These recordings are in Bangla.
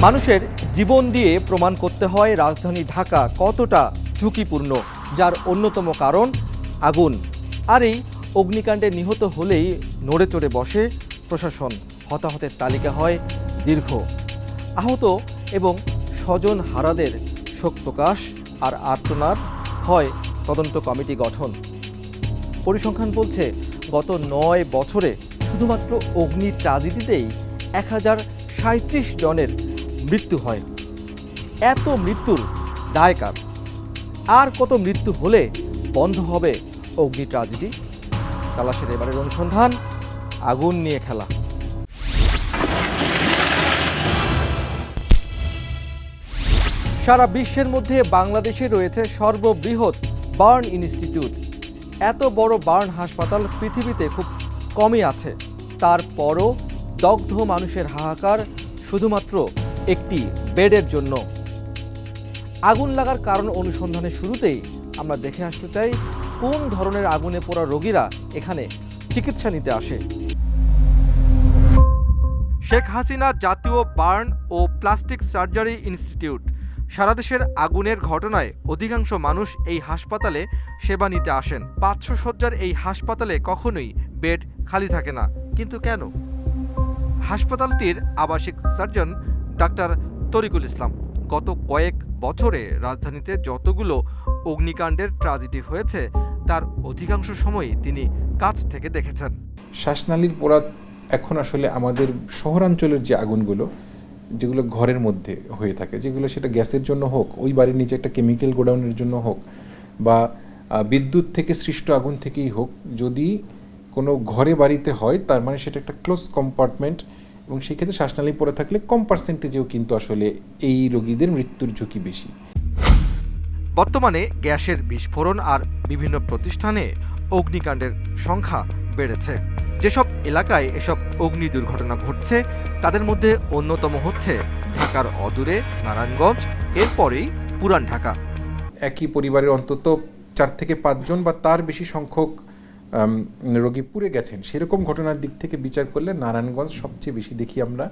মানুষের জীবন দিয়ে প্রমাণ করতে হয় রাজধানী ঢাকা কতটা ঝুঁকিপূর্ণ, যার অন্যতম কারণ আগুন। আর এই অগ্নিকাণ্ডে নিহত হলেই নড়ে চড়ে বসে প্রশাসন। হতাহতের তালিকা হয় দীর্ঘ। আহত এবং স্বজন হারাদের শোক প্রকাশ আর আর্তনাদ হয় তদন্ত কমিটি গঠন। পরিসংখ্যান বলছে, গত নয় বছরে শুধুমাত্র অগ্নি ট্রাজেডিতেই এক হাজার সাঁত্রিশ জনের মৃত্যু হয়। এত মৃত্যুর দায় কার? আর কত মৃত্যু হলে বন্ধ হবে অগ্নি ট্রাজেডি? তালাশের এবারের অনুসন্ধান, আগুন নিয়ে খেলা। সারা বিশ্বের মধ্যে বাংলাদেশে রয়েছে সর্ববৃহৎ বার্ন ইনস্টিটিউট। এত বড় বার্ন হাসপাতাল পৃথিবীতে খুব কমই আছে। তারপরও দগ্ধ মানুষের হাহাকার শুধুমাত্র একটি বেডের জন্য। আগুন লাগার কারণ অনুসন্ধানের শুরুতেই আমরা দেখে আসতে চাই, কোন ধরনের আগুনে পোড়া রোগীরা এখানে চিকিৎসা নিতে আসে। শেখ হাসিনা জাতীয় বার্ন ও প্লাস্টিক সার্জারি ইনস্টিটিউট সারা দেশের আগুনের ঘটনায় অধিকাংশ মানুষ এই হাসপাতালে সেবা নিতে আসেন। পাঁচশো শয্যার এই হাসপাতালে কখনোই বেড খালি থাকে না। কিন্তু কেন? হাসপাতালটির আবাসিক সার্জন ডাক্তার তরিকুল ইসলাম, গত কয়েক বছরে রাজধানীতে যতগুলো অগ্নিকাণ্ডের ট্রাজেডি হয়েছে, তার অধিকাংশ সময়ই তিনি কাছ থেকে দেখেছেন। শ্বাসনালীর পোড়া এখন আসলে আমাদের শহরাঞ্চলের যে আগুনগুলো, যেগুলো ঘরের মধ্যে হয়ে থাকে, যেগুলো সেটা গ্যাসের জন্য হোক, ওই বাড়ির নিচে একটা কেমিক্যাল গোডাউনের জন্য হোক, বা বিদ্যুৎ থেকে সৃষ্ট আগুন থেকেই হোক, যদি কোনো ঘরে বাড়িতে হয়, তার মানে সেটা একটা ক্লোজ কম্পার্টমেন্ট এবং সেক্ষেত্রে শ্বাসনালী পড়ে থাকলে কম পার্সেন্টেজেও কিন্তু আসলে এই রোগীদের মৃত্যুর ঝুঁকি বেশি। বর্তমানে গ্যাসের বিস্ফোরণ আর বিভিন্ন প্রতিষ্ঠানে অগ্নিকাণ্ডের সংখ্যা বেড়েছে। যেসব এলাকায় এসব অগ্নি দুর্ঘটনা ঘটছে তাদের মধ্যে অন্যতম হচ্ছে ঢাকার অদূরে নারায়ণগঞ্জ এরপরেই পুরান ঢাকা। একই পরিবারের অন্তত চার থেকে পাঁচজন বা তার বেশি সংখ্যক রোগী পুড়ে গেছেন। সেরকম ঘটনার দিক থেকে বিচার করলে নারায়ণগঞ্জ সবচেয়ে বেশি দেখি আমরা।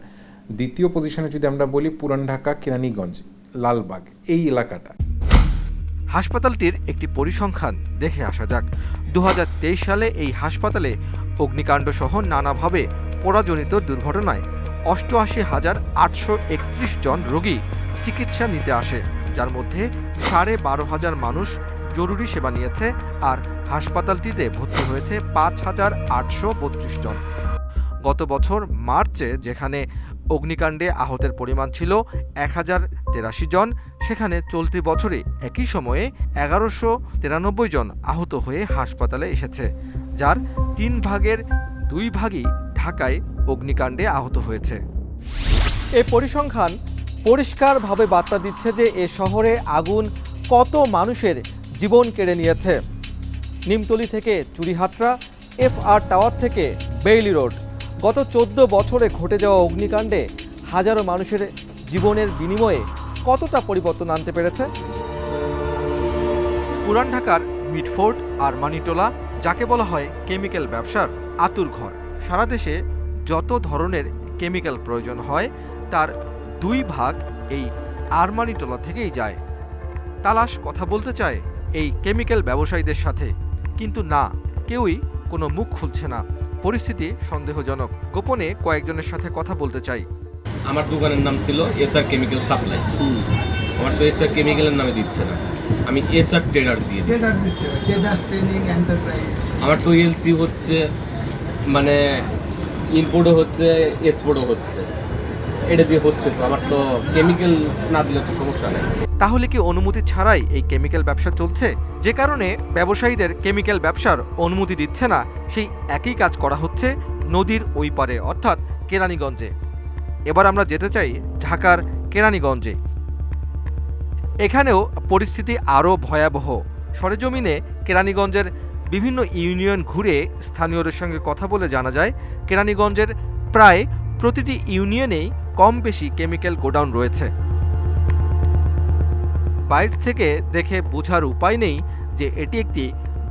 দ্বিতীয় পজিশনে যদি আমরা বলি, পুরান ঢাকা, কেরানীগঞ্জ, লালবাগ, এই এলাকাটা। হাসপাতালটির একটি পরিসংখ্যান দেখে আসা যাক। দু হাজার তেইশ সালে এই হাসপাতালে অগ্নিকাণ্ড সহ নানাভাবে পরাজনিত দুর্ঘটনায় অষ্টআশি হাজার আটশো একত্রিশ জন রোগী চিকিৎসা নিতে আসে, যার মধ্যে সাড়ে বারো হাজার মানুষ জরুরি সেবা নিয়েছে আর হাসপাতালটিতে ভর্তি হয়েছে পাঁচ হাজার আটশো বত্রিশ জন। গত বছর মার্চে যেখানে অগ্নিকাণ্ডে আহতের পরিমাণ ছিল এক হাজার তেরাশি জন, সেখানে চলতি বছরে একই সময়ে এগারোশো তিরানব্বই জন আহত হয়ে হাসপাতালে এসেছে, যার তিন ভাগের দুই ভাগই ঢাকায় অগ্নিকাণ্ডে আহত হয়েছে। এই পরিসংখ্যান পরিষ্কারভাবে বার্তা দিচ্ছে যে এ শহরে আগুন কত মানুষের জীবন কেড়ে নিয়েছে। নিমতলি থেকে চুরিহাট্রা এফ আর টাওয়ার থেকে বেইলি রোড। গত চোদ্দ বছরে ঘটে যাওয়া অগ্নিকাণ্ডে হাজারো মানুষের জীবনের বিনিময়ে কতটা পরিবর্তন আনতে পেরেছে? পুরান ঢাকার মিটফোর্ড আর মানিটোলা যাকে বলা হয় কেমিক্যাল ব্যবসার আতুর ঘর। সারা দেশে যত ধরনের কেমিক্যাল প্রয়োজন হয়, তার দুই ভাগ এই আরমানিটোলা থেকেই যায়। তালাশ কথা বলতে চায় এই কেমিক্যাল ব্যবসায়ীদের সাথে। কিন্তু না কেউই কোনো মুখ খুলছে না। পরিস্থিতি সন্দেহজনক। গোপনে কয়েকজনের সাথে কথা বলতে চাই। আমার দোকানের নাম ছিল এসআর কেমিক্যাল সাপ্লাই। আমার তো এসআর কেমিক্যালের নামে দিচ্ছে না। আমি এসআর ট্রেডার দিয়ে ট্রেডার দিচ্ছে ট্রেডার্স ট্রেনিং এন্টারপ্রাইজ। আমার তো এলসি হচ্ছে মানে ইম্পোর্টও হচ্ছে এক্সপোর্টও হচ্ছে। এটা দিয়ে হচ্ছে তো, আমার তো কেমিক্যাল না দিলে তো সমস্যা নেই। তাহলে কি অনুমতি ছাড়াই এই কেমিক্যাল ব্যবসা চলছে? যে কারণে ব্যবসায়ীদের কেমিক্যাল ব্যবসার অনুমতি দিচ্ছে না, সেই একই কাজ করা হচ্ছে নদীর ওই পারে, অর্থাৎ কেরানীগঞ্জে। এবার আমরা যেতে চাই ঢাকার কেরানীগঞ্জে। এখানেও পরিস্থিতি আরও ভয়াবহ। সরেজমিনে কেরানীগঞ্জের বিভিন্ন ইউনিয়ন ঘুরে স্থানীয়দের সঙ্গে কথা বলে জানা যায়, কেরানীগঞ্জের প্রায় প্রতিটি ইউনিয়নেই কম বেশি কেমিক্যাল গোডাউন রয়েছে। বাইর থেকে দেখে বোঝার উপায় নেই যে এটি একটি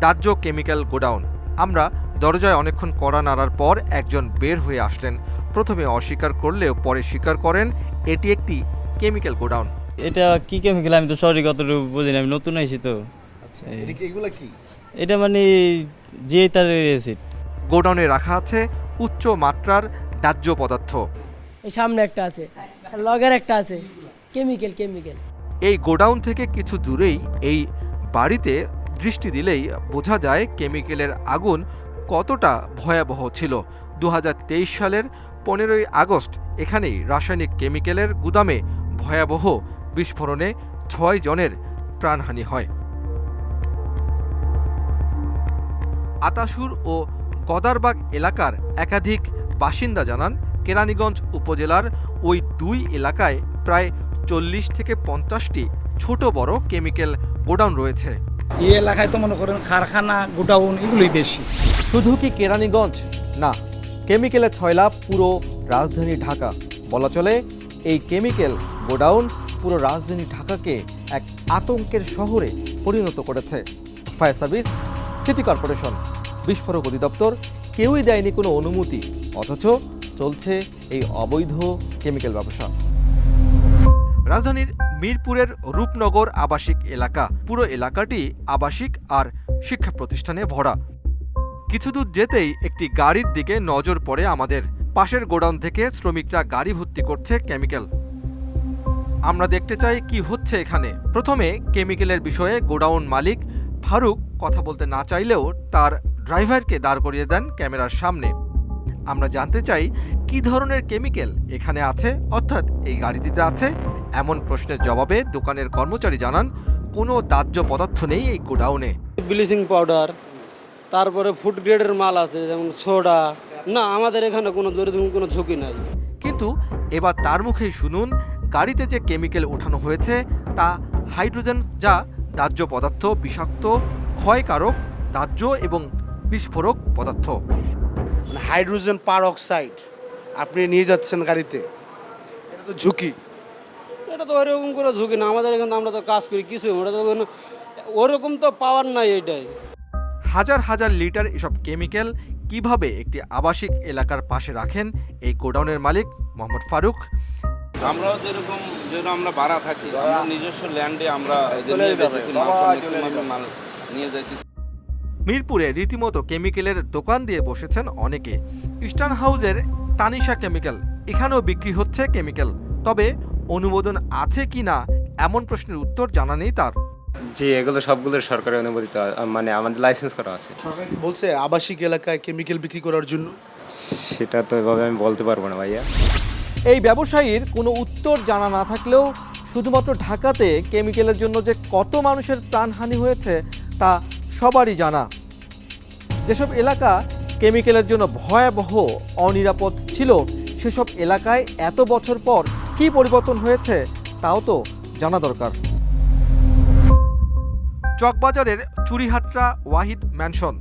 দাহ্য কেমিক্যাল গোডাউন। আমরা দরজায় অনেকক্ষণ কড়া নাড়ার পর একজন বের হয়ে আসলেন। প্রথমে অস্বীকার করলেও পরে স্বীকার করেন এটি একটি কেমিক্যাল গোডাউন। এটা কি কেমিক্যাল? আমি তো সরি কতটুকু বুঝি না আমি নতুন আইছি তো। এই। এগুলা কি? এটা মানে যে তার অ্যাসিড গোডাউনে রাখা আছে উচ্চ মাত্রার দাহ্য পদার্থ। এই সামনে একটা আছে লগের একটা আছে কেমিক্যাল কেমিক্যাল এই গোডাউন থেকে কিছু দূরেই এই বাড়িতে দৃষ্টি দিলেই বোঝা যায় কেমিক্যালের আগুন কতটা ভয়াবহ ছিল। দু হাজার তেইশ সালের পনেরোই আগস্ট এখানেই রাসায়নিক কেমিক্যালের গুদামে ভয়াবহ বিস্ফোরণে ছয় জনের প্রাণহানি হয়। আতাসুর ও গদারবাগ এলাকার একাধিক বাসিন্দা জানান কেরানীগঞ্জ উপজেলার ওই দুই এলাকায় প্রায় চল্লিশ থেকে পঞ্চাশটি ছোট বড় কেমিক্যাল গোডাউন রয়েছে। এই এলাকায় তো মনে করেন কারখানা গোডাউন এগুলোই বেশি। শুধু কি কেরানীগঞ্জ? না কেমিক্যালের ছয়লাভ পুরো রাজধানী ঢাকা। বলা চলে এই কেমিক্যাল গোডাউন পুরো রাজধানী ঢাকাকে এক আতঙ্কের শহরে পরিণত করেছে। ফায়ার সার্ভিস সিটি কর্পোরেশন বিস্ফোরক অধিদপ্তর কেউই দেয়নি কোনো অনুমতি অথচ চলছে এই অবৈধ কেমিক্যাল ব্যবসা। রাজধানীর মিরপুরের রূপনগর আবাসিক এলাকা। পুরো এলাকাটি আবাসিক আর শিক্ষা প্রতিষ্ঠানে ভরা। কিছু দূর যেতেই একটি গাড়ির দিকে নজর পড়ে আমাদের। পাশের গোডাউন থেকে শ্রমিকরা গাড়ি ভর্তি করছে কেমিক্যাল। আমরা দেখতে চাই কি হচ্ছে এখানে। প্রথমে কেমিক্যালের বিষয়ে গোডাউন মালিক ফারুক কথা বলতে না চাইলেও তার ড্রাইভারকে দাঁড় করিয়ে দেন ক্যামেরার সামনে। আমরা জানতে চাই কি ধরনের কেমিক্যাল এখানে আছে? অর্থাৎ এই গাড়িটিতে আছে? এমন প্রশ্নের জবাবে দোকানের কর্মচারী জানান কোনো দাহ্য পদার্থ নেই এই গোডাউনে। ব্লিচিং পাউডার তারপরে ফুড গ্রেডের মাল আছে যেমন সোডা। না আমাদের এখানে কোনো দরিদ্র কোনো ঝুঁকি নাই। কিন্তু এবার তার মুখেই শুনুন গাড়িতে যে কেমিক্যাল ওঠানো হয়েছে তা হাইড্রোজেন যা দাহ্য পদার্থ বিষাক্ত ক্ষয়কারক দাহ্য এবং বিস্ফোরক পদার্থ। মানে হাইড্রোজেন পার অক্সাইড আপনি নিয়ে যাচ্ছেন গাড়িতে এটা তো ঝুঁকি। এটা তো ওরকম কোনো ঝুঁকি না আমাদের এখানে আমরা তো কাজ করি কিছু ওটা তো ওরকম তো পাওয়ার নাই এটাই। হাজার হাজার লিটার এসব কেমিক্যাল কীভাবে একটি আবাসিক এলাকার পাশে রাখেন এই গোডাউনের মালিক মোহাম্মদ ফারুক? আমরাও যেরকম যেরকম আমরা ভাড়া থাকি আমরা নিজস্ব ল্যান্ডে আমরা নিয়ে যাইতেছি নিয়ে যাইতেছি। মিরপুরে রীতিমতো কেমিক্যালের দোকান দিয়ে বসেছেন অনেকে। ইস্টার্ন হাউসের তানিশা কেমিক্যাল এখানেও বিক্রি হচ্ছে কেমিক্যাল। তবে অনুমোদন আছে কি না এমন প্রশ্নের উত্তর জানা নেই তার। জি এগুলো সবগুলো সরকারি অনুমোদিত মানে আমাদের লাইসেন্স করা আছে। বলছে আবাসিক এলাকায় কেমিক্যাল বিক্রি করার জন্য? সেটা তো এভাবে আমি বলতে পারব না ভাইয়া। এই ব্যবসায়ীর কোনো উত্তর জানা না থাকলেও শুধুমাত্র ঢাকাতে কেমিক্যালের জন্য যে কত মানুষের প্রাণহানি হয়েছে তা সবারই জানা। যেসব এলাকা কেমিক্যালের জন্য ভয়াবহ, অনিরাপদ ছিল, সেসব এলাকায় এত বছর পর কী পরিবর্তন হয়েছে, তাও তো জানা দরকার। চকবাজারের চুরিহাট্টা ওয়াহিদ ম্যানশন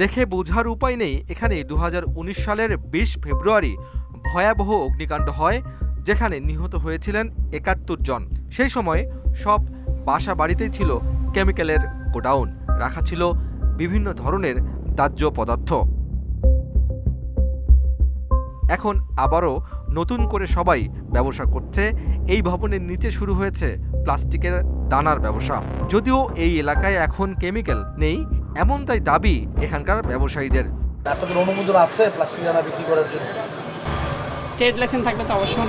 দেখে বোঝার উপায় নেই, এখানে দু হাজার উনিশ সালের বিশ ফেব্রুয়ারি ভয়াবহ অগ্নিকাণ্ড হয়, যেখানে নিহত হয়েছিলেন একাত্তর জন। সেই সময় সব বাসা বাড়িতেই ছিল কেমিক্যালের গোডাউন। রাখা ছিল বিভিন্ন ধরনের দাহ্য পদার্থ। এখন আবারও নতুন করে সবাই ব্যবসা করছে। এই ভবনের নিচে শুরু হয়েছে প্লাস্টিকের দানার ব্যবসা। যদিও এই এলাকায় এখন কেমিক্যাল নেই এমনটাই দাবি এখানকার ব্যবসায়ীদের। আপনাদের অনুমোদন আছে প্লাস্টিক জানা বিক্রি করার জন্য? ট্রেড লাইসেন্স থাকলে তো অবশ্যই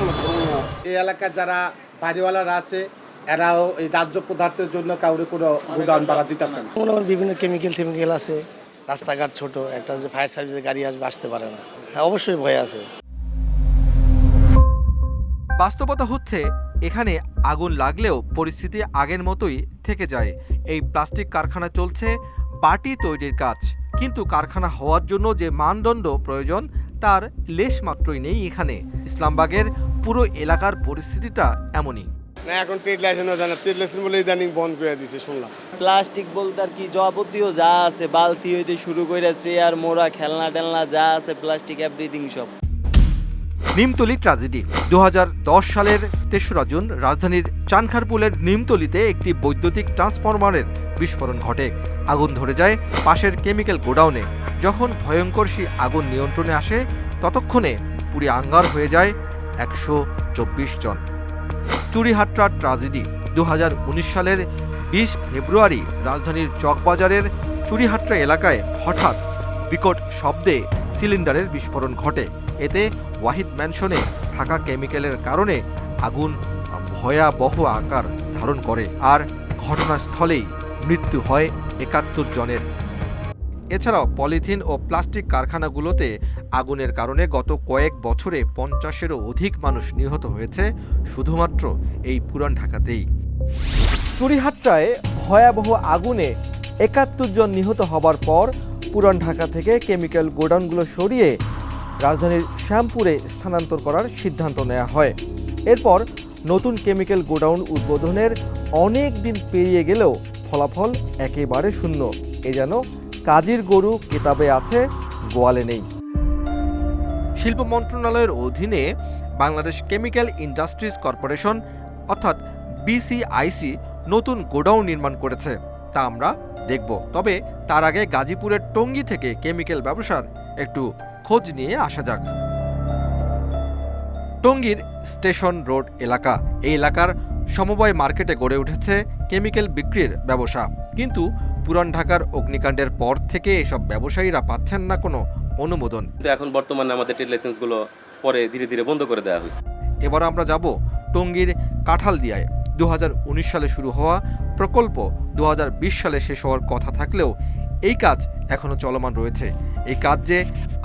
এই এলাকায় যারা বাড়িওয়ালারা আছে এরাও এই দাহ্য পদার্থের জন্য কাউরে কোনো গোডাউন ভাড়া দিতেছে না মনে বিভিন্ন কেমিক্যাল টেমিক্যাল আছে রাস্তাঘাট ছোট একটা যে ফায়ার সার্ভিসের গাড়ি আসবে আসতে পারে না। হ্যাঁ অবশ্যই ভয় আছে। বাস্তবতা হচ্ছে এখানে আগুন লাগলেও পরিস্থিতি আগের মতোই থেকে যায়। এই প্লাস্টিক কারখানা চলছে বাটি তৈরির কাজ। কিন্তু কারখানা হওয়ার জন্য যে মানদণ্ড প্রয়োজন তার লেশ মাত্রই নেই এখানে। ইসলামবাগের পুরো এলাকার পরিস্থিতিটা এমনই। না এখন ট্রেড লাইসেন্স জানা ট্রেড লাইসেন্স বলে ইদানিং বন্ধ করে দিছে শুনলাম। প্লাস্টিক বলতে আর কি যাবতীয় যা আছে বালতি হইতে শুরু করে চেয়ার মোড়া খেলনা টেলনা যা আছে প্লাস্টিক এভরিথিং সব। নিমতলি ট্র্যাজেডি দু হাজার দশ সালের তেসরা জুন রাজধানীর চানখারপুলের নিমতলিতে একটি বৈদ্যুতিক ট্রান্সফরমারের বিস্ফোরণ ঘটে। আগুন ধরে যায় পাশের কেমিক্যাল গোডাউনে। যখন ভয়ঙ্কর সেই আগুন নিয়ন্ত্রণে আসে ততক্ষণে পুরি আঙ্গার হয়ে যায় একশো চব্বিশ জন। চুরিহাট্টা ট্র্যাজেডি দু সালের বিশ ফেব্রুয়ারি রাজধানীর চকবাজারের চুরিহাট্টা এলাকায় হঠাৎ বিকট শব্দে সিলিন্ডারের বিস্ফোরণ ঘটে। এতে ওয়াহিদ ম্যানশনে থাকা কেমিক্যালের কারণে আগুন ভয়াবহ আকার ধারণ করে আর ঘটনাস্থলেই মৃত্যু হয় একাত্তর জনের। এছাড়াও পলিথিন ও প্লাস্টিক কারখানাগুলোতে আগুনের কারণে গত কয়েক বছরে পঞ্চাশেরও অধিক মানুষ নিহত হয়েছে, শুধুমাত্র এই পুরান ঢাকাতেই। চুরিহাট্টায় ভয়াবহ আগুনে একাত্তর জন নিহত হবার পর পুরান ঢাকা থেকে কেমিক্যাল গোডাউনগুলো সরিয়ে রাজধানীর শ্যামপুরে স্থানান্তর করার সিদ্ধান্ত নেওয়া হয়। এরপর নতুন কেমিক্যাল গোডাউন উদ্বোধনের অনেক দিন পেরিয়ে গেলেও ফলাফল একেবারে শূন্য। এ যেন কাজীর গরু কেতাবে আছে, গোয়ালে নেই। শিল্প মন্ত্রণালয়ের অধীনে বাংলাদেশ কেমিক্যাল ইন্ডাস্ট্রিজ কর্পোরেশন, অর্থাৎ বিসিআইসি, নতুন গোডাউন নির্মাণ করেছে। তা আমরা দেখব। তবে তার আগে গাজীপুরের টঙ্গী থেকে কেমিক্যাল ব্যবসার একটু খোঁজ নিয়ে আসা যাক। টঙ্গীর স্টেশন রোড এলাকা। এই এলাকার সমবায় মার্কেটে গড়ে উঠেছে কেমিক্যাল বিক্রির ব্যবসা। কিন্তু পুরান ঢাকার অগ্নিকাণ্ডের পর থেকে এসব ব্যবসায়ীরা পাচ্ছেন না কোনো অনুমোদন। এখন বর্তমানে আমাদের ট্রেড লাইসেন্সগুলো পরে ধীরে ধীরে বন্ধ করে দেওয়া হয়েছে। এবার আমরা যাব টঙ্গীর কাঁঠালদিয়ায়। দু সালে শুরু হওয়া প্রকল্প দু হাজার বিশ সালে শেষ হওয়ার কথা থাকলেও এই কাজ এখনও চলমান রয়েছে। এই কাজ যে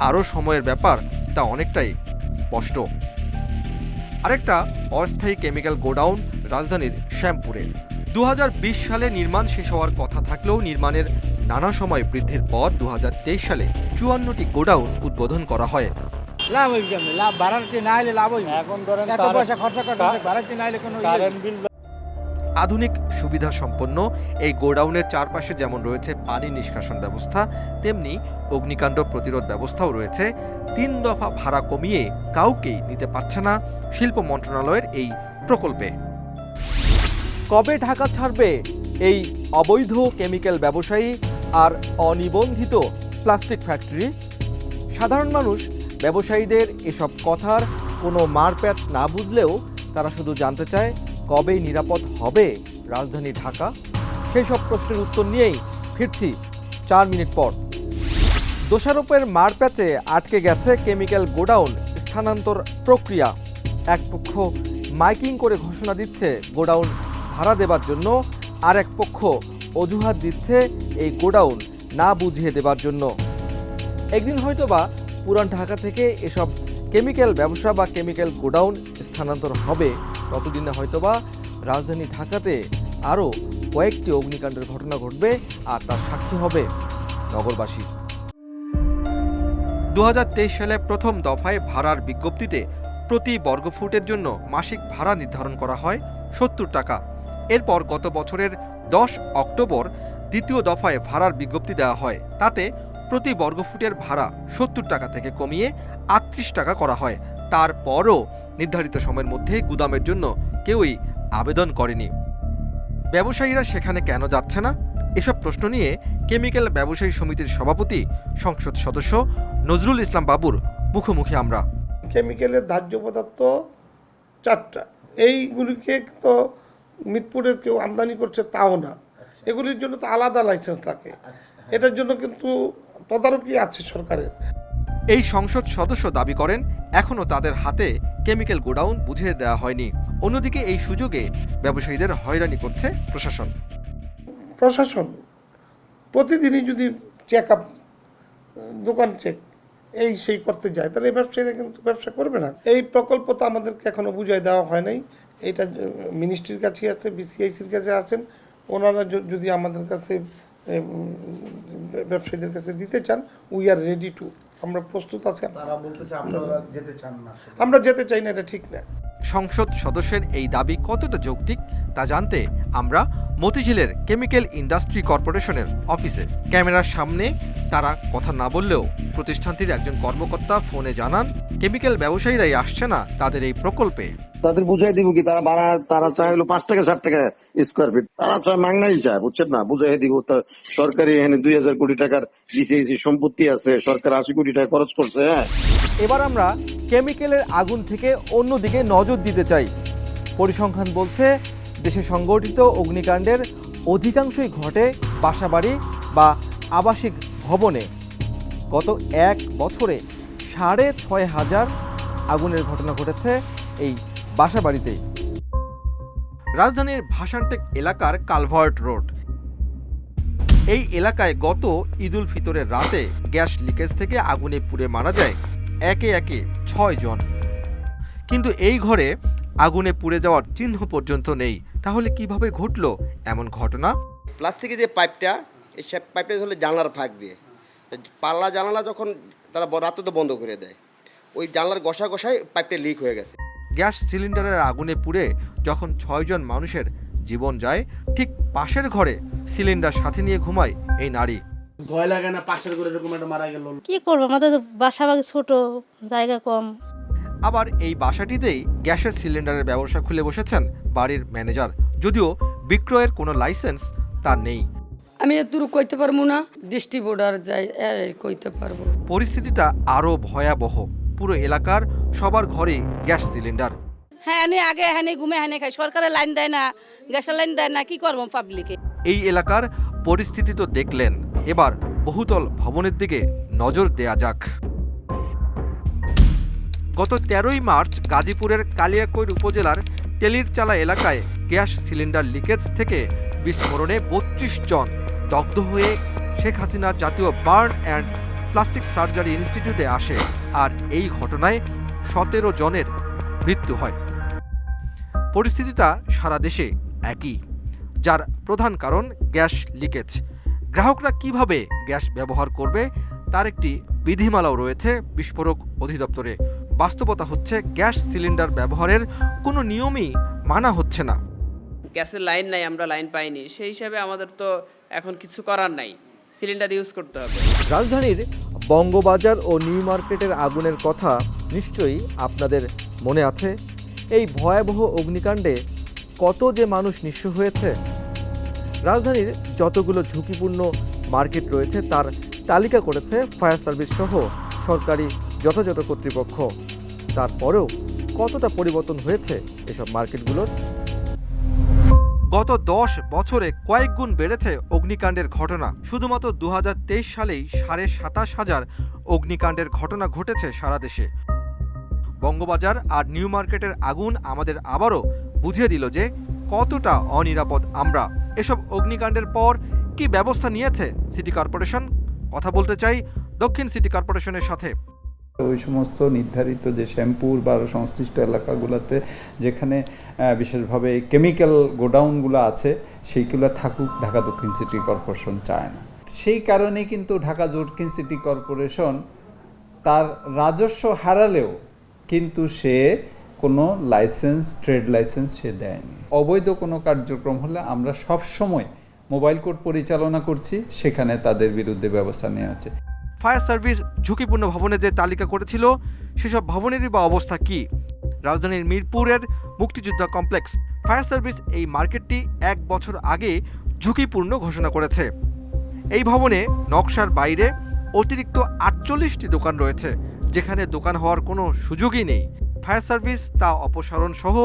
আরও সময়ের ব্যাপার তা অনেকটাই স্পষ্ট। আরেকটা অস্থায়ী কেমিক্যাল গোডাউন রাজধানীর শ্যামপুরে। দু হাজার বিশ সালে নির্মাণ শেষ হওয়ার কথা থাকলেও নির্মাণের নানা সময় বৃদ্ধির পর দু হাজার তেইশ সালে চুয়ান্নটি গোডাউন উদ্বোধন করা হয়। লাভ হইবে কেমনে? লাভ না হলে লাভ হইবে? এখন ধরেন এত পয়সা খরচা করতে না হলে কোনো আধুনিক সুবিধা সম্পন্ন এই গোডাউনের চারপাশে যেমন রয়েছে পানি নিষ্কাশন ব্যবস্থা তেমনি অগ্নিকাণ্ড প্রতিরোধ ব্যবস্থাও রয়েছে। তিন দফা ভাড়া কমিয়ে কাউকেই নিতে পারছে না শিল্প মন্ত্রণালয়ের এই প্রকল্পে। কবে ঢাকা ছাড়বে? এই অবৈধ কেমিক্যাল ব্যবসায়ী আর অনিবন্ধিত প্লাস্টিক ফ্যাক্টরি? সাধারণ মানুষ, ব্যবসায়ীদের এসব কথার কোনো মারপ্যাট না বুঝলেও তারা শুধু জানতে চায়, কবে নিরাপদ হবে রাজধানী ঢাকা? সেই সব প্রশ্নের উত্তর নিয়েই ফিরছি চার মিনিট পর। দোষারোপের মারপ্যাচে আটকে গেছে কেমিক্যাল গোডাউন স্থানান্তর প্রক্রিয়া। এক পক্ষ মাইকিং করে ঘোষণা দিচ্ছে গোডাউন ভাড়া দেবার জন্য আর এক পক্ষ অজুহাত দিচ্ছে এই গোডাউন না বুঝিয়ে দেবার জন্য। একদিন হয়তোবা পুরান ঢাকা থেকে এসব কেমিক্যাল ব্যবসা বা কেমিক্যাল গোডাউন স্থানান্তর হবে। ততদিনে হয়তোবা রাজধানী ঢাকাতে আরও কয়েকটি অগ্নিকাণ্ডের ঘটনা ঘটবে আর তার সাক্ষী হবে নগরবাসী। দু হাজার তেইশ সালে প্রথম দফায় ভাড়ার বিজ্ঞপ্তিতে প্রতি বর্গফুটের জন্য মাসিক ভাড়া নির্ধারণ করা হয় সত্তর টাকা। এরপর গত বছরের দশ অক্টোবর দ্বিতীয় দফায় ভাড়ার বিজ্ঞপ্তি দেওয়া হয়। তাতে প্রতি বর্গফুটের ভাড়া সত্তর টাকা থেকে কমিয়ে আটত্রিশ টাকা করা হয়। তারপরও নির্ধারিত সময়ের মধ্যে গুদামের জন্য কেউই আবেদন করেনি। ব্যবসায়ীরা সেখানে কেন যাচ্ছে না? এসব প্রশ্ন নিয়ে কেমিক্যাল ব্যবসায়ী সমিতির সভাপতি, সংসদ সদস্য নজরুল ইসলাম বাবুর মুখোমুখি আমরা। কেমিক্যালের ধার্য পদার্থ চারটা। এইগুলিকে তো মিরপুরের কেউ আমদানি করছে তাও না। এগুলির জন্য তো আলাদা লাইসেন্স থাকে। এটার জন্য কিন্তু তদারকি আছে সরকারের। এই সংসদ সদস্য দাবি করেন এখনও তাদের হাতে কেমিক্যাল গোডাউন বুঝিয়ে দেওয়া হয়নি। অন্যদিকে এই সুযোগে ব্যবসায়ীদের হয়রানি করছে প্রশাসন। প্রশাসন প্রতিদিনই যদি চেক আপ দোকান চেক এই সেই করতে যায় তাহলে এই ব্যবসায়ীরা কিন্তু ব্যবসা করবে না। এই প্রকল্প তো আমাদেরকে এখনও বুঝাই দেওয়া হয় নাই। এটা মিনিস্ট্রির কাছে আছে বিসিআইসির কাছে আছেন। ওনারা যদি আমাদের কাছে ব্যবসায়ীদের কাছে দিতে চান উই আর রেডি টু আমরা প্রস্তুত আছি। আমরা যেতে চাই না এটা ঠিক না। সংসদ সদস্যের এই দাবি কতটা যৌক্তিক তা জানতে আমরা মতিঝিলের কেমিক্যাল ইন্ডাস্ট্রি কর্পোরেশনের অফিসে। ক্যামেরার সামনে তারা কথা না বললেও প্রতিষ্ঠানটির একজন কর্মকর্তা ফোনে জানান কেমিক্যাল ব্যবসায়ীরাই আসছে না তাদের এই প্রকল্পে। তাদের বুঝাই দিব কি, তারা ভাড়া, তারা চায় হলো পাঁচ টাকা, ষাট টাকা স্কোয়ার ফিট তারা চায় মাংনাই চায়, বুঝছেন না? বুঝাই দিব সরকারি এখানে দুই হাজার কোটি টাকার ডিসিএসি সম্পত্তি আছে, সরকার আশি কোটি টাকা খরচ করছে হ্যাঁ? এবার আমরা কেমিক্যালের আগুন থেকে অন্যদিকে নজর দিতে চাই। পরিসংখ্যান বলছে, দেশে সংগঠিত অগ্নিকাণ্ডের অধিকাংশই ঘটে বাসাবাড়ি বা আবাসিক ভবনে। গত এক বছরে সাড়ে ছয় হাজার আগুনের ঘটনা ঘটেছে এই বাসাবাড়িতেই। রাজধানীর ভাসানটেক এলাকার কালভার্ট রোড। এই এলাকায় গত ঈদুল ফিতরের রাতে গ্যাস লিকেজ থেকে আগুনে পুড়ে মারা যায় একে একে ছয় জন। কিন্তু এই ঘরে আগুনে পুড়ে যাওয়ার চিহ্ন পর্যন্ত নেই। তাহলে কীভাবে ঘটল এমন ঘটনা? প্লাস্টিকের যে পাইপটা, এই পাইপটা হলো জানলার ফাঁক দিয়ে। পাল্লা জানালা যখন তারা রাতে তো বন্ধ করে দেয়। ওই জানলার গসা গসায় পাইপটা লিক হয়ে গেছে। গ্যাস সিলিন্ডারের আগুনে পুড়ে যখন ছয়জন মানুষের জীবন যায় ঠিক পাশের ঘরে সিলিন্ডার সাথে নিয়ে ঘুমায় এই নারী। ভয় লাগে না পাশের করে এরকম একটা মারা গেল। কি করব? আমাদের বাসা ছোট জায়গা কম। আবার এই বাসাটিতেই গ্যাসের সিলিন্ডারের ব্যবসা খুলে বসেছেন বাড়ির ম্যানেজার। যদিও বিক্রয়ের কোনো লাইসেন্স তার নেই। আমি এতটুকু কইতে পারব না ডিস্ট্রিবিউটার যাই কইতে পারব। পরিস্থিতিটা আরও ভয়াবহ। পুরো এলাকার সবার ঘরে গ্যাস সিলিন্ডার। হ্যাঁ এনে আগে ঘুমে খাই। সরকারের লাইন দেয় না গ্যাসের লাইন দেয় না কি করব পাবলিকে এই এলাকার পরিস্থিতি তো দেখলেন। এবার বহুতল ভবনের দিকে নজর দেয়া যাক। গত তেরোই মার্চ গাজীপুরের কালিয়াকৈর উপজেলার তেলিরচালা এলাকায় গ্যাস সিলিন্ডার লিকেজ থেকে বিস্ফোরণে বত্রিশ জন দগ্ধ হয়ে শেখ হাসিনার জাতীয় বার্ন অ্যান্ড প্লাস্টিক সার্জারি ইনস্টিটিউটে আসে আর এই ঘটনায় সতেরো জনের মৃত্যু হয়। পরিস্থিতিটা সারা দেশে একই, যার প্রধান কারণ গ্যাস লিকেজ। গ্রাহকরা কীভাবে গ্যাস ব্যবহার করবে তার একটি বিধিমালাও রয়েছে বিস্ফোরক অধিদপ্তরে। বাস্তবতা হচ্ছে গ্যাস সিলিন্ডার ব্যবহারের কোনো নিয়মই মানা হচ্ছে না। গ্যাসের লাইন নাই, আমরা লাইন পাইনি। সেই হিসাবে আমাদের তো এখন কিছু করার নাই। সিলিন্ডার ইউজ করতে হবে। রাজধানীর বঙ্গবাজার ও নিউ মার্কেটের আগুনের কথা নিশ্চয়ই আপনাদের মনে আছে? এই ভয়াবহ অগ্নিকাণ্ডে কত যে মানুষ নিঃস্ব হয়েছে? রাজধানীর যতগুলো ঝুঁকিপূর্ণ মার্কেট রয়েছে, তার তালিকা করেছে ফায়ার সার্ভিস সহ সরকারি যথাযথ কর্তৃপক্ষ। তারপরেও কতটা পরিবর্তন হয়েছে এসব মার্কেটগুলোর? গত দশ বছরে কয়েক গুণ বেড়েছে অগ্নিকাণ্ডের ঘটনা। শুধুমাত্র দু হাজার তেইশ সালেই সাড়ে সাতাশ হাজার অগ্নিকাণ্ডের ঘটনা ঘটেছে সারা দেশে। বঙ্গবাজার আর নিউ মার্কেটের আগুন আমাদের আবারও বুঝিয়ে দিল যে কতটা অনিরাপদ আমরা। এসব অগ্নিকাণ্ডের পর কি ব্যবস্থা নিয়েছে সিটি কর্পোরেশন? কথা বলতে চাই দক্ষিণ সিটি কর্পোরেশনের সাথে। ওই সমস্ত নির্ধারিত যে শ্যাম্পুর বা সংশ্লিষ্ট এলাকাগুলোতে যেখানে বিশেষভাবে কেমিক্যাল গোডাউনগুলো আছে, সেইগুলো থাকুক, ঢাকা দক্ষিণ সিটি কর্পোরেশন চায় না। সেই কারণে কিন্তু ঢাকা দক্ষিণ সিটি কর্পোরেশন তার রাজস্ব হারালেও কিন্তু সে কোনো লাইসেন্স, ট্রেড লাইসেন্স সে দেয়নি। অবৈধ কোনো কার্যক্রম হলে আমরা সব সময় মোবাইল কোর্ট পরিচালনা করছি, সেখানে তাদের বিরুদ্ধে ব্যবস্থা নেওয়া হচ্ছে। ফায়ার সার্ভিস ঝুঁকিপূর্ণ ভবনে যে তালিকা করেছিল, সেসব ভবনেরই বা অবস্থা কি? রাজধানীর মিরপুরের মুক্তিযোদ্ধা কমপ্লেক্স ফায়ার সার্ভিস এই মার্কেটটি এক বছর আগে ঝুঁকিপূর্ণ ঘোষণা করেছে। এই ভবনে নকশার বাইরে অতিরিক্ত আটচল্লিশটি দোকান রয়েছে, যেখানে দোকান হওয়ার কোনো সুযোগই নেই। ফায়ার সার্ভিস তা অপসারণ সহ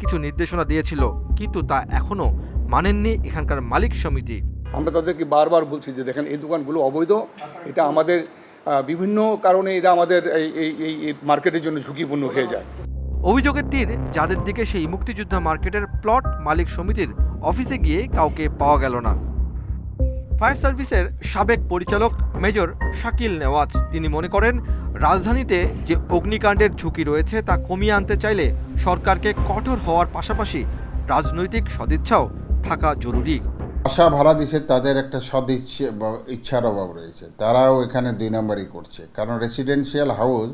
কিছু নির্দেশনা দিয়েছিল, কিন্তু তা এখনও মানেননি এখানকার মালিক সমিতি। আমরা তাদেরকে বারবার বলছি যে দেখেন, এই দোকানগুলো অবৈধ। এটা আমাদের বিভিন্ন কারণে এটা আমাদের এই এই এই মার্কেটের জন্য ঝুঁকিপূর্ণ হয়ে যায়। অভিযোগের তীর, যাদের দিকে সেই মুক্তিযোদ্ধা মার্কেটের প্লট মালিক সমিতির অফিসে গিয়ে কাউকে পাওয়া গেল না। ফায়ার সার্ভিসের সাবেক পরিচালক মেজর শাকিল নেওয়াজ, তিনি মনে করেন, রাজধানীতে যে অগ্নিকাণ্ডের ঝুঁকি রয়েছে তা কমিয়ে আনতে চাইলে সরকারকে কঠোর হওয়ার পাশাপাশি রাজনৈতিক সদিচ্ছাও থাকা জরুরি। বাসা ভাড়া দিছে, তাদের একটা সদিচ্ছা ইচ্ছার অভাব রয়েছে। তারাও এখানে দুই নম্বরই করছে। কারণ রেসিডেন্সিয়াল হাউস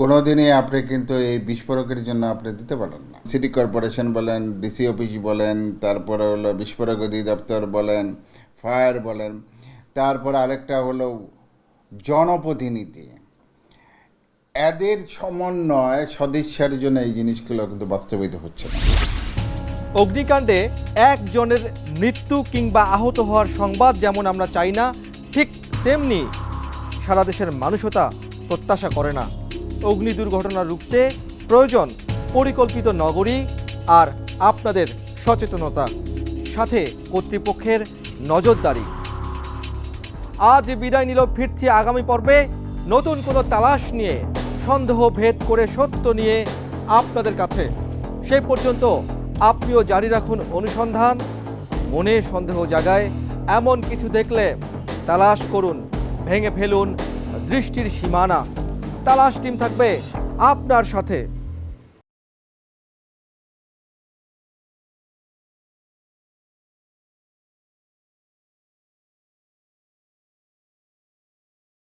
কোনোদিনই আপনি কিন্তু এই বিস্ফোরকের জন্য আপনি দিতে পারেন না। সিটি কর্পোরেশন বলেন ডিসি অফিস বলেন, তারপরে হলো বিস্ফোরক অধিদপ্তর বলেন ফায়ার বলেন, তারপর আরেকটা হলো জনপ্রতিনিধি। এদের সমন্বয়, সদিচ্ছার জন্য এই জিনিসগুলো কিন্তু বাস্তবায়িত হচ্ছে না। অগ্নিকাণ্ডে একজনের মৃত্যু কিংবা আহত হওয়ার সংবাদ যেমন আমরা চাই না, ঠিক তেমনি সারা দেশের মানুষতা প্রত্যাশা করে না। অগ্নি দুর্ঘটনা রুখতে প্রয়োজন পরিকল্পিত নগরী আর আপনাদের সচেতনতা। সাথে কর্তৃপক্ষের নজরদারি। আজ বিদায় নিল, ফিরছি আগামী পর্বে নতুন কোনো তালাশ নিয়ে। সন্দেহ ভেদ করে সত্য নিয়ে আপনাদের কাছে। সেই পর্যন্ত আপনিও জারি রাখুন অনুসন্ধান। মনে সন্দেহ জাগায় এমন কিছু দেখলে তালাশ করুন, ভেঙে ফেলুন দৃষ্টির সীমানা। তালাশ টিম থাকবে আপনার সাথে।